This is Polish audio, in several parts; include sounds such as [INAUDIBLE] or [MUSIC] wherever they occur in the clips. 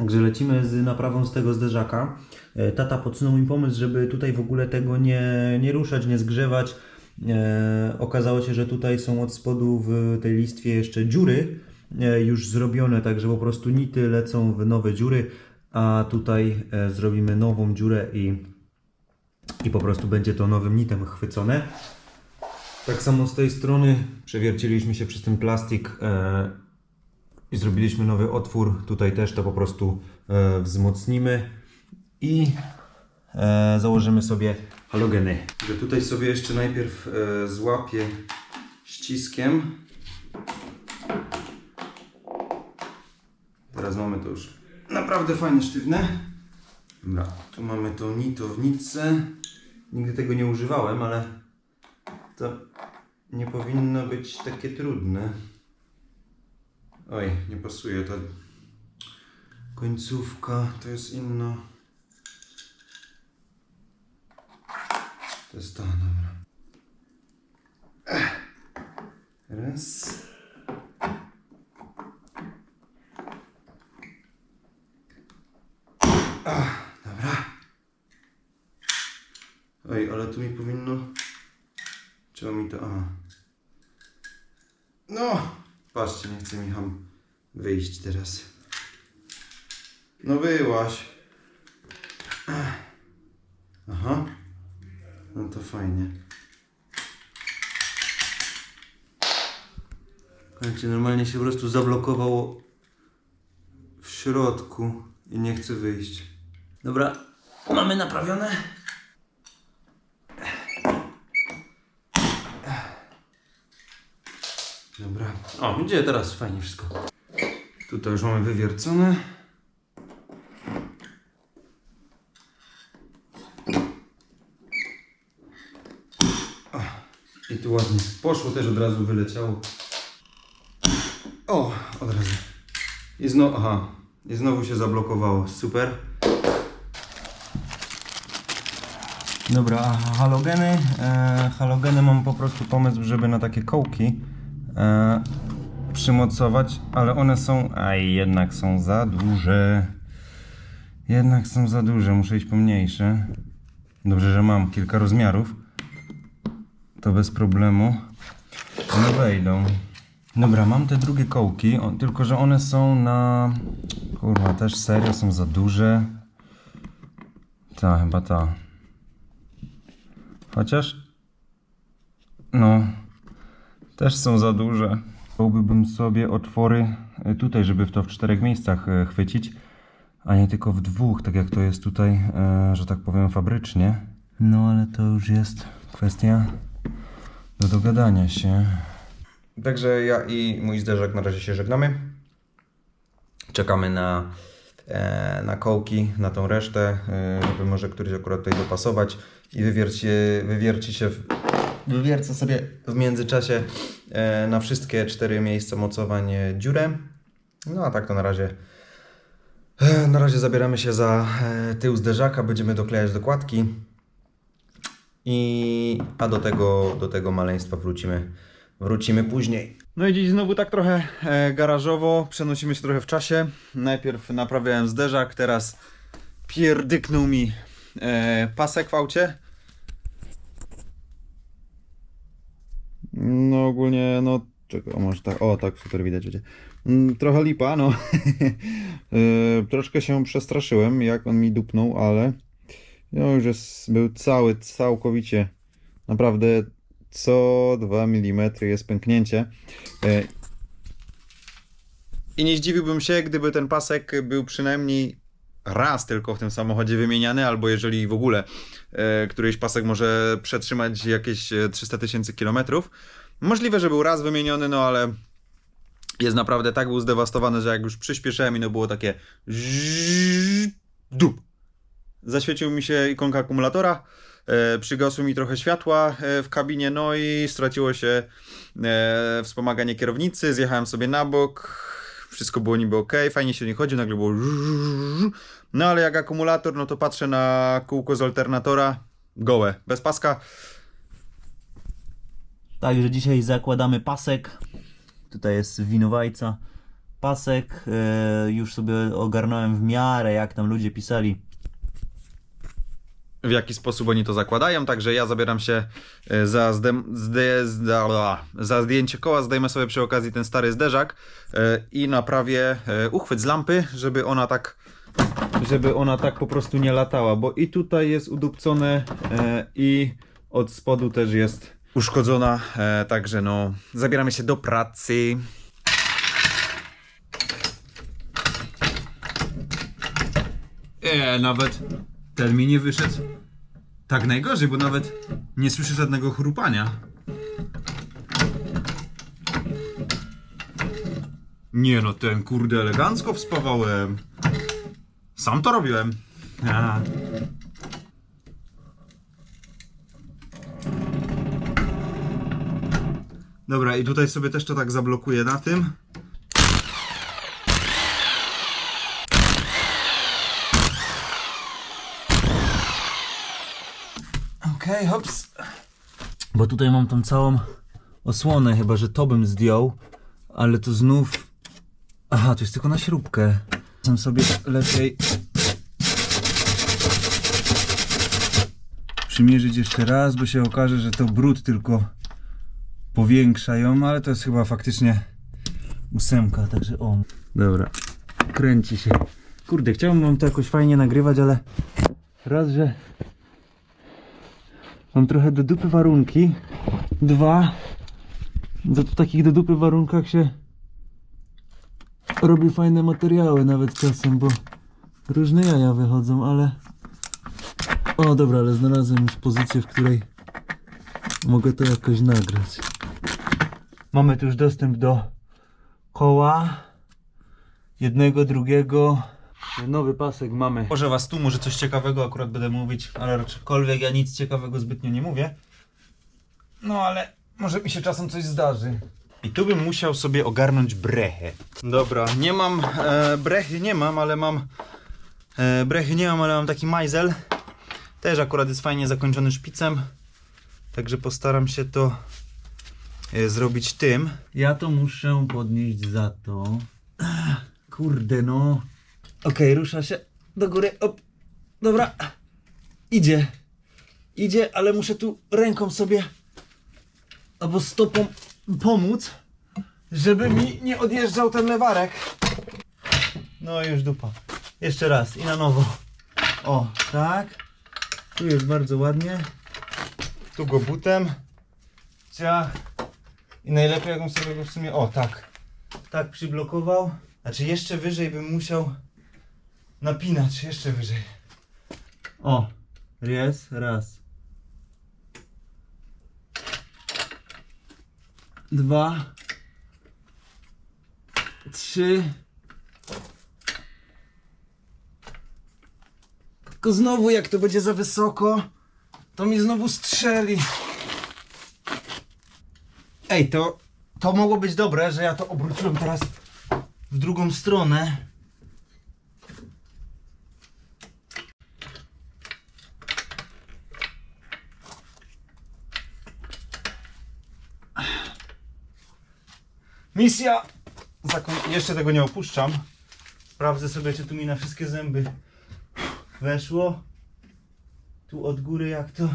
Także lecimy z naprawą z tego zderzaka. E, Tata podsunął mi pomysł, żeby tutaj w ogóle tego nie, nie ruszać, nie zgrzewać. E, okazało się, że tutaj są od spodu w tej listwie jeszcze dziury e, już zrobione, także po prostu nity lecą w nowe dziury, a tutaj e, zrobimy nową dziurę i, i po prostu będzie to nowym nitem chwycone. Tak samo z tej strony przewierciliśmy się przez ten plastik e, i zrobiliśmy nowy otwór. Tutaj też to po prostu e, wzmocnimy i e, założymy sobie halogeny. Że tutaj sobie jeszcze najpierw e, złapię ściskiem. Teraz mamy to już naprawdę fajne, sztywne. Dobra, tu mamy tą nitownicę. Nigdy tego nie używałem, ale to nie powinno być takie trudne. Oj, nie pasuje ta końcówka, to jest inna. To jest ta, dobra. Raz. Ach, dobra. Oj, ale tu mi powinno... Trzeba mi to... Aha. No! Patrzcie, nie chce mi ham wyjść teraz. No byłaś. Ech. Aha. No to fajnie. Słuchajcie, normalnie się po prostu zablokowało w środku i nie chce wyjść. Dobra, mamy naprawione. Dobra. O, idzie teraz fajnie wszystko. Tutaj już mamy wywiercone. O, I tu ładnie poszło, też od razu wyleciało. O, od razu. I znowu, aha, i znowu się zablokowało. Super. Dobra, a halogeny. E, halogeny mam po prostu pomysł, żeby na takie kołki e, przymocować, ale one są. Aj, jednak są za duże. Jednak są za duże, muszę iść pomniejsze. Dobrze, że mam kilka rozmiarów. To bez problemu. One wejdą. Dobra, mam te drugie kołki, o, tylko że one są na. Kurwa, też serio są za duże. Ta, chyba ta. Chociaż. No. Też są za duże. Chciałbym sobie otwory e, tutaj, żeby w to w czterech miejscach e, chwycić, a nie tylko w dwóch, tak jak to jest tutaj, e, że tak powiem, fabrycznie. No ale to już jest kwestia do dogadania się. Także ja i mój zderzak na razie się żegnamy. Czekamy na, na kołki, na tą resztę, żeby może któryś akurat tutaj dopasować i wywierci, wywierci się, w, wywiercę sobie w międzyczasie e, na wszystkie cztery miejsca mocowań dziurę. No a tak to na razie e, na razie zabieramy się za e, tył zderzaka, będziemy doklejać dokładki. I, a do tego, do tego maleństwa wrócimy, wrócimy później. No i dziś znowu tak trochę garażowo, przenosimy się trochę w czasie. Najpierw naprawiałem zderzak, teraz pierdyknął mi pasek w aucie. No ogólnie, no czekaj, o, może tak, o tak super widać będzie. Mm, Trochę lipa, no. [LAUGHS] e, troszkę się przestraszyłem, jak on mi dupnął, ale no już jest, był cały, całkowicie, naprawdę co 2 mm jest pęknięcie. E, I nie zdziwiłbym się, gdyby ten pasek był przynajmniej raz tylko w tym samochodzie wymieniany, albo jeżeli w ogóle e, któryś pasek może przetrzymać jakieś e, 300 tysięcy kilometrów. Możliwe, że był raz wymieniony, no ale jest naprawdę tak był zdewastowany, że jak już przyspieszyłem i no było takie dup. Zaświecił mi się ikonka akumulatora, e, przygasło mi trochę światła e, w kabinie, no i straciło się e, wspomaganie kierownicy, zjechałem sobie na bok, wszystko było niby ok, fajnie się nie chodzi, nagle było no ale jak akumulator, no to patrzę na kółko z alternatora, gołe, bez paska, Także dzisiaj zakładamy pasek. Tutaj jest winowajca. pasek e, już sobie ogarnąłem w miarę, jak tam ludzie pisali. w jaki sposób oni to zakładają, także ja zabieram się e, za, zdem, zde, za zdjęcie koła, zdejmę sobie przy okazji ten stary zderzak e, i naprawię uchwyt z lampy, żeby ona tak żeby ona tak po prostu nie latała, bo i tutaj jest udupcone i od spodu też jest uszkodzona, e, także no zabieramy się do pracy. E, nawet ten mi nie wyszedł tak najgorzej, bo nawet nie słyszę żadnego chrupania. Nie no, ten kurde elegancko wspawałem. Sam to robiłem. A. Dobra, i tutaj sobie też to tak zablokuję na tym. Okej, hops. Bo tutaj mam tą całą osłonę, chyba że to bym zdjął, ale to znów. Aha, to jest tylko na śrubkę. Sam sobie lepiej Przymierzyć jeszcze raz, bo się okaże, że to brud tylko powiększa ją, ale to jest chyba faktycznie ósemka, także o. Dobra, kręci się. Kurde, chciałbym wam to jakoś fajnie nagrywać, ale raz, że mam trochę do dupy warunki. Dwa, że w takich do dupy warunkach się robi fajne materiały nawet czasem, bo różne jaja wychodzą, ale o dobra, ale znalazłem już pozycję, w której mogę to jakoś nagrać. Mamy tu już dostęp do koła jednego, drugiego. Nowy pasek mamy. Może was tu, może coś ciekawego akurat będę mówić, ale raczejkolwiek ja nic ciekawego zbytnio nie mówię. No ale może mi się czasem coś zdarzy. I tu bym musiał sobie ogarnąć brechę. Dobra, nie mam e, brechy, nie mam, ale mam e, brechy nie mam, ale mam taki majzel. Też akurat jest fajnie zakończony szpicem. Także postaram się to zrobić tym. Ja to muszę podnieść za to. Kurde no. Okej, rusza się do góry. Op. Dobra. Idzie. Idzie, ale muszę tu ręką sobie albo stopą pomóc, żeby mi nie odjeżdżał ten lewarek. No już dupa. Jeszcze raz i na nowo. O, tak. Tu jest bardzo ładnie. Tu go butem. Ciach. I najlepiej jakbym sobie go w sumie, o tak, tak przyblokował. Znaczy jeszcze wyżej bym musiał napinać, jeszcze wyżej. O, jest, raz. Dwa. Trzy. Tylko znowu jak to będzie za wysoko, to mi znowu strzeli. Ej, to, to mogło być dobre, że ja to obróciłem teraz w drugą stronę. Misja! Zakon... Jeszcze tego nie opuszczam. Sprawdzę sobie, czy tu mi na wszystkie zęby Weszło. Tu od góry jak to?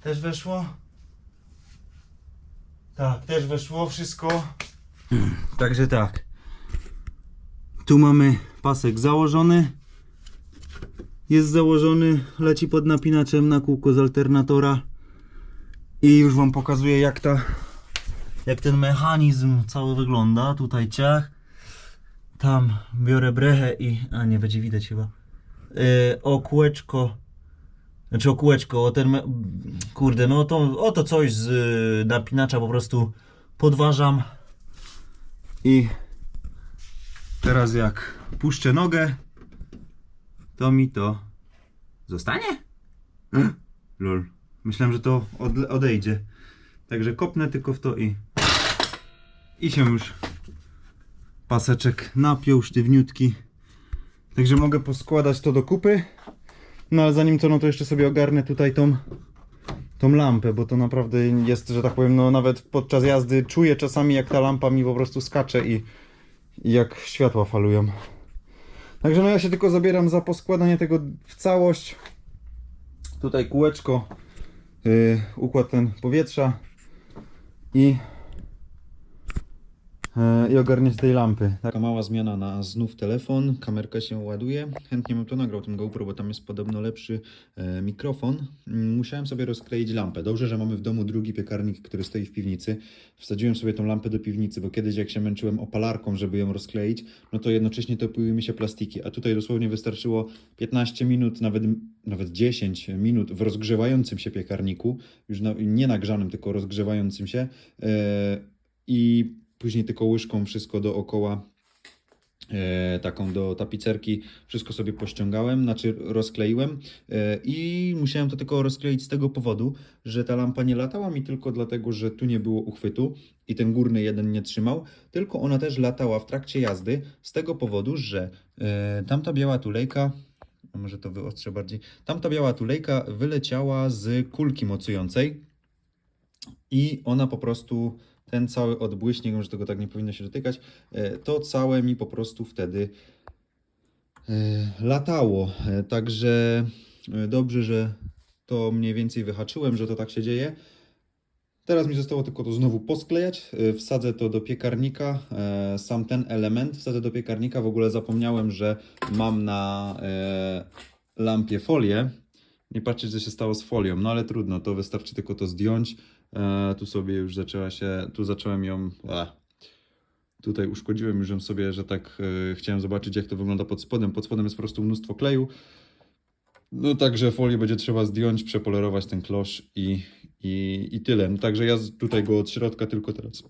Też weszło? Tak, też weszło wszystko. Także tak. Tu mamy pasek założony. Jest założony, leci pod napinaczem na kółko z alternatora. I już wam pokazuję jak ta jak ten mechanizm cały wygląda. Tutaj ciach. Tam biorę brechę i. A nie będzie widać chyba. Yy, o kółeczko. Znaczy o kółeczko, o ten. Kurde, no to, o to coś z y, napinacza po prostu podważam. I teraz jak puszczę nogę, to mi to zostanie? Hm? Lol. Myślałem, że to odejdzie. Także kopnę tylko w to i i się już paseczek napiął, sztywniutki. Także mogę poskładać to do kupy. No ale zanim to, no to jeszcze sobie ogarnę tutaj tą, tą lampę, bo to naprawdę jest, że tak powiem, no nawet podczas jazdy czuję czasami jak ta lampa mi po prostu skacze i, i jak światła falują. Także no ja się tylko zabieram za poskładanie tego w całość. Tutaj kółeczko, yy, układ ten powietrza i i ogarniać tej lampy. Taka mała zmiana na znów telefon, kamerka się ładuje. Chętnie bym to nagrał tym GoPro, bo tam jest podobno lepszy e, mikrofon. Mm, Musiałem sobie rozkleić lampę. Dobrze, że mamy w domu drugi piekarnik, który stoi w piwnicy. Wsadziłem sobie tą lampę do piwnicy, bo kiedyś jak się męczyłem opalarką, żeby ją rozkleić, no to jednocześnie topiły mi się plastiki, a tutaj dosłownie wystarczyło 15 minut, nawet, nawet 10 minut w rozgrzewającym się piekarniku, już na, nie nagrzanym, tylko rozgrzewającym się e, i później tylko łyżką wszystko dookoła e, taką do tapicerki, wszystko sobie pościągałem, znaczy rozkleiłem e, i musiałem to tylko rozkleić z tego powodu, że ta lampa nie latała mi tylko dlatego, że tu nie było uchwytu i ten górny jeden nie trzymał, tylko ona też latała w trakcie jazdy z tego powodu, że e, tamta biała tulejka może to wyostrzę bardziej. Tamta biała tulejka wyleciała z kulki mocującej i ona po prostu, ten cały odbłyśnik, może tego tak nie powinno się dotykać, e, to całe mi po prostu wtedy e, latało. E, Także dobrze, że to mniej więcej wyhaczyłem, że to tak się dzieje. Teraz mi zostało tylko to znowu posklejać. Wsadzę to do piekarnika. Sam ten element wsadzę do piekarnika. W ogóle zapomniałem, że mam na lampie folię. Nie patrzcie, co się stało z folią, no ale trudno, to wystarczy tylko to zdjąć. E, tu sobie już zaczęła się, tu zacząłem ją. Tutaj uszkodziłem już ją sobie, że tak e, chciałem zobaczyć, jak to wygląda pod spodem. Pod spodem jest po prostu mnóstwo kleju. No także folię będzie trzeba zdjąć, przepolerować ten klosz i, i, i tyle. No, także ja tutaj go od środka tylko teraz.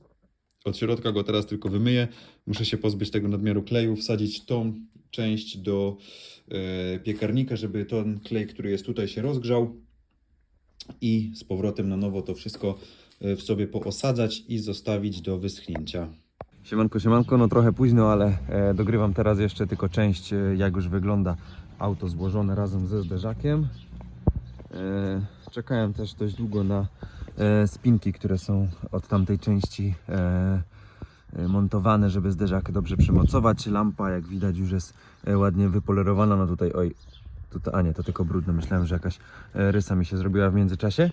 Od środka go teraz tylko wymyję. Muszę się pozbyć tego nadmiaru kleju, wsadzić tą część do e, piekarnika, żeby ten klej, który jest tutaj się rozgrzał i z powrotem na nowo to wszystko e, w sobie poosadzać i zostawić do wyschnięcia. Siemanko, siemanko, no trochę późno, ale e, dogrywam teraz jeszcze tylko część, e, jak już wygląda auto złożone razem ze zderzakiem. Czekałem też dość długo na spinki, które są od tamtej części montowane, żeby zderzak dobrze przymocować. Lampa, jak widać, już jest ładnie wypolerowana. No tutaj, oj, tutaj, a nie, to tylko brudne. Myślałem, że jakaś e, rysa mi się zrobiła w międzyczasie.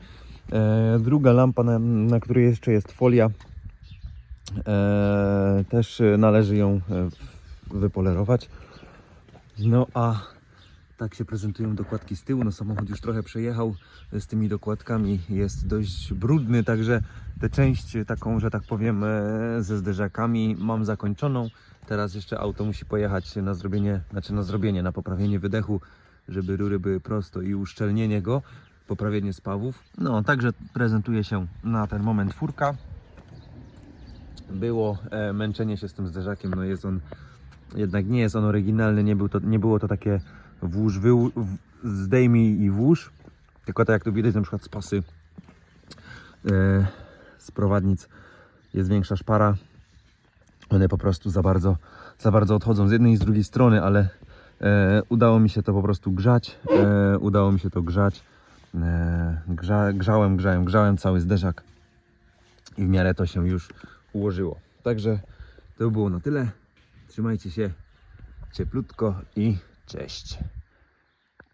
E, druga lampa, na, na której jeszcze jest folia, E, też e, należy ją e, wypolerować. No a tak się prezentują dokładki z tyłu. No samochód już trochę przejechał z tymi dokładkami. Jest dość brudny, także tę część e, taką, że tak powiem, e, ze zderzakami mam zakończoną. Teraz jeszcze auto musi pojechać na zrobienie, znaczy na zrobienie, na poprawienie wydechu, żeby rury były prosto i uszczelnienie go, poprawienie spawów. No, także prezentuje się na ten moment furka. Było e, męczenie się z tym zderzakiem, no jest on, jednak nie jest on oryginalny, nie, był to, nie było to takie włóż, wyłó, w, zdejmij i włóż, tylko tak jak tu widać na przykład z pasy e, z prowadnic jest większa szpara, one po prostu za bardzo, za bardzo odchodzą z jednej i z drugiej strony, ale udało mi się to po prostu grzać, e, udało mi się to grzać, e, grza, grzałem, grzałem, grzałem cały zderzak i w miarę to się już ułożyło. Także to było na tyle. Trzymajcie się cieplutko i cześć.